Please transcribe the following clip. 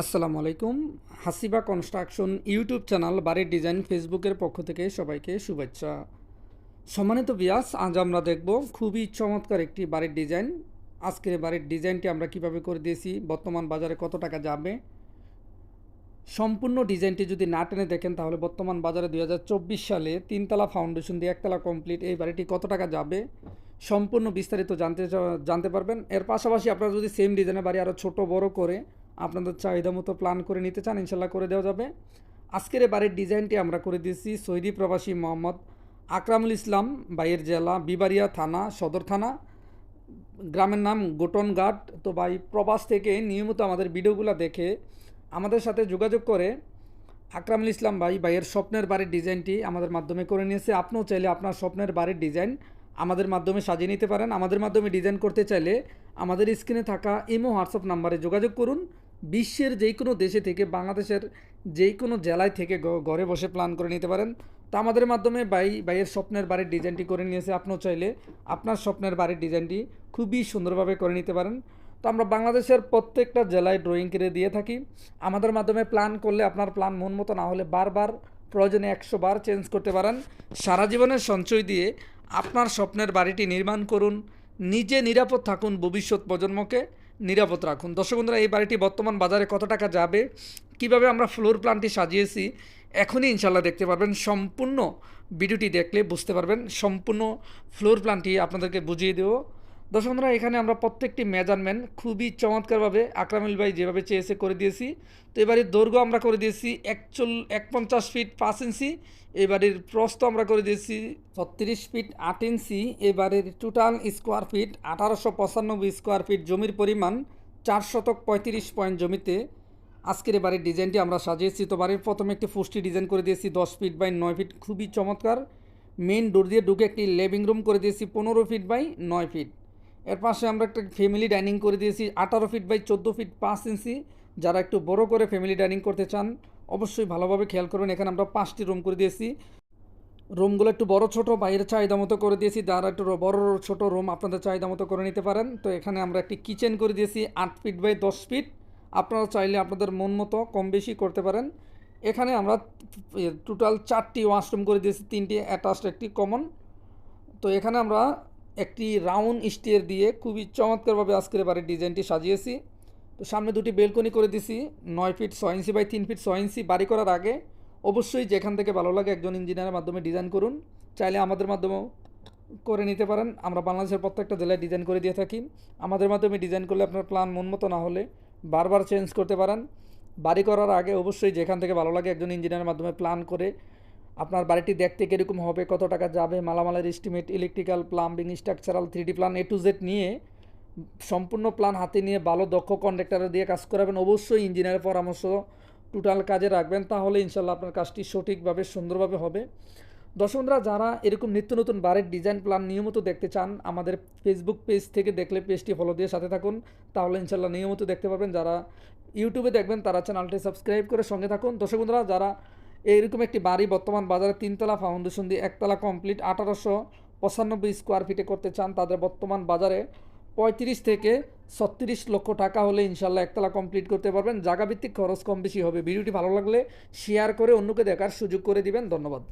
আসসালামু আলাইকুম। Hasiba construction YouTube channel বাড়ির ডিজাইন ফেসবুকের পক্ষ থেকে সবাইকে শুভেচ্ছা। সম্মানিত বিয়াস আজ আমরা দেখব খুবই চমৎকার একটি বাড়ির ডিজাইন। আজকের বাড়ির ডিজাইনটি আমরা কীভাবে করে দিয়েছি, বর্তমান বাজারে কত টাকা যাবে। সম্পূর্ণ ডিজাইনটি যদি না টেনে দেখেন, তাহলে বর্তমান বাজারে দু হাজার চব্বিশ সালে তিনতলা ফাউন্ডেশন দিয়ে একতলা কমপ্লিট এই বাড়িটি কত টাকা যাবে, সম্পূর্ণ বিস্তারিত জানতে জানতে পারবেন। এর পাশাপাশি আপনারা যদি সেম ডিজাইনের বাড়ি আরও ছোট বড় করে আপনাদের চাহিদা মতো প্ল্যান করে নিতে চান, ইনশাল্লাহ করে দেওয়া যাবে। আজকের এই বাড়ির ডিজাইনটি আমরা করে দিয়েছি সৌদি প্রবাসী মোহাম্মদ আকরামুল ইসলাম বাইয়ের জেলা বিবারিয়া থানা, সদর থানা। গ্রামের নাম গোটনঘাট। তো ভাই, প্রবাস থেকে নিয়মিত আমাদের ভিডিওগুলো দেখে আমাদের সাথে যোগাযোগ করে আকরামুল ইসলাম ভাই ভাইয়ের স্বপ্নের বাড়ির ডিজাইনটি আমাদের মাধ্যমে করে নিয়েছে। আপনিও চাইলে আপনার স্বপ্নের বাড়ির ডিজাইন আমাদের মাধ্যমে সাজিয়ে নিতে পারেন। আমাদের মাধ্যমে ডিজাইন করতে চাইলে আমাদের স্ক্রিনে থাকা ইমো হোয়াটসঅ্যাপ নাম্বারে যোগাযোগ করুন। বিশ্বের যে কোনো দেশে থেকে, বাংলাদেশের যে কোনো জেলায় থেকে ঘরে বসে প্ল্যান করে নিতে পারেন। তা আমাদের মাধ্যমে ভাই, ভাইয়ের স্বপ্নের বাড়ির ডিজাইনটি করে নিয়েছে। আপনিও চাইলে আপনার স্বপ্নের বাড়ির ডিজাইনটি খুবই সুন্দরভাবে করে নিতে পারেন। তো আমরা বাংলাদেশের প্রত্যেকটা জেলায় ড্রয়িং করে দিয়ে থাকি। আমাদের মাধ্যমে প্ল্যান করলে আপনার প্ল্যান মন মতো না হলে বারবার প্রয়োজনে একশো বার চেঞ্জ করতে পারেন। সারা জীবনের সঞ্চয় দিয়ে আপনার স্বপ্নের বাড়িটি নির্মাণ করুন। নিজে নিরাপদ থাকুন ভবিষ্যৎ প্রজন্মকে। নিরাপদ রাখুন। দর্শক বন্ধুরা, এই বাড়িটি বর্তমান বাজারে কত টাকা যাবে? কীভাবে আমরা ফ্লোর প্ল্যানটি সাজিয়েছি? এখনই ইনশাল্লাহ দেখতে পারবেন। সম্পূর্ণ ভিডিওটি দেখলে বুঝতে পারবেন। সম্পূর্ণ ফ্লোর প্ল্যানটি আপনাদেরকে বুঝিয়ে দেবো। দর্শক বন্ধুরা এখানে আমরা প্রত্যেকটি মেজারমেন্ট খুবই চমৎকারভাবে আকরামুল ভাই যেভাবে চেয়েছে করে দিয়েছি। তো এবারের দৈর্ঘ্য আমরা করে দিয়েছি একচল এক পঞ্চাশ ফিট পাঁচ ইঞ্চি। এবারের প্রস্থ আমরা করে দিয়েছি ছত্রিশ ফিট আট ইঞ্চি। এবারের টোটাল স্কোয়ার ফিট আঠারোশো পঁচানব্বই স্কোয়ার ফিট জমির পরিমাণ চার শতক পঁয়ত্রিশ পয়েন্ট জমিতে। আজকের এবারের ডিজাইনটি আমরা সাজিয়েছি। তো বাড়ির প্রথমে একটি ফুষ্টি ডিজাইন করে দিয়েছি, দশ ফিট বাই নয় ফিট। খুবই চমৎকার। মেইন ডোর দিয়ে ঢুকে একটি লিভিং রুম করে দিয়েছি, পনেরো ফিট বাই নয় ফিট। এর পাশে আমরা একটা ফ্যামিলি ডাইনিং করে দিয়েছি। আঠারো ফিট বাই চোদ্দ ফিট পাঁচ ইঞ্চি যারা একটু বড় করে ফ্যামিলি ডাইনিং করতে চান, অবশ্যই ভালোভাবে খেয়াল করুন এখানে আমরা পাঁচটি রুম করে দিয়েছি। রুমগুলো একটু বড় ছোট, বাইরের চাহিদা মতো করে দিয়েছি। যারা একটু বড় ছোট রুম আপনাদের চাহিদা মতো করে নিতে পারেন। তো এখানে আমরা একটি কিচেন করে দিয়েছি, আট ফিট বাই দশ ফিট আপনারা চাইলে আপনাদের মন মতো কম বেশি করতে পারেন। এখানে আমরা টোটাল চারটি ওয়াশরুম করে দিয়েছি। তিনটি অ্যাটাচড একটি কমন তো এখানে আমরা একটি রাউন্ড স্টিয়ার দিয়ে খুবই চমৎকারভাবে আজকের বাড়ির ডিজাইনটি সাজিয়েছি। তো সামনে দুটি বেলকনি করে দিছি, নয় ফিট ছয় ইঞ্চি বাই তিন ফিট ছয় ইঞ্চি বাড়ি করার আগে। অবশ্যই যেখান থেকে ভালো লাগে একজন ইঞ্জিনিয়ারের মাধ্যমে ডিজাইন করুন। চাইলে আমাদের মাধ্যমেও করে নিতে পারেন। আমরা বাংলাদেশের প্রত্যেকটা জেলায় ডিজাইন করে দিয়ে থাকি। আমাদের মাধ্যমে ডিজাইন করলে আপনার প্ল্যান মন মতো না হলে বারবার চেঞ্জ করতে পারেন। বাড়ি করার আগে অবশ্যই যেখান থেকে ভালো লাগে একজন ইঞ্জিনিয়ারের মাধ্যমে প্ল্যান করে আপনার বাড়িটি দেখতে কীরকম হবে, কত টাকা যাবে, মালামালের estimate electrical plumbing structural three D plan A to Z নিয়ে সম্পূর্ণ প্ল্যান হাতে নিয়ে ভালো, দক্ষ কন্ট্রাক্টর দিয়ে কাজ করাবেন। অবশ্যই ইঞ্জিনিয়ারের পরামর্শ টোটাল কাজে রাখবেন, তাহলে ইনশাল্লাহ আপনার কাজটি সঠিকভাবে, সুন্দরভাবে হবে। দর্শকরা যারা এরকম নিত্য নতুন বাড়ির ডিজাইন প্ল্যান নিয়মিত দেখতে চান, আমাদের ফেসবুক পেজ থেকে দেখলে পেজটি ফলো দিয়ে সাথে থাকুন। তাহলে ইনশাল্লাহ নিয়মিত দেখতে পাবেন যারা ইউটিউবে দেখবেন, তারা চ্যানেলটি সাবস্ক্রাইব করে সঙ্গে থাকুন। দর্শক বন্ধুরা যারা এইরকম একটি বাড়ি বর্তমান বাজারে তিনতলা ফাউন্ডেশন দিয়ে একতলা কমপ্লিট আঠারোশো পঁচানব্বই স্কোয়ার ফিটে করতে চান, তাদের বর্তমান বাজারে পঁয়ত্রিশ থেকে ছত্রিশ লক্ষ টাকা হলে ইনশাল্লাহ একতলা কমপ্লিট করতে পারবেন। জায়গাভিত্তিক খরচ কম বেশি হবে। ভিডিওটি ভালো লাগলে শেয়ার করে অন্যকে দেখার সুযোগ করে দিবেন। ধন্যবাদ।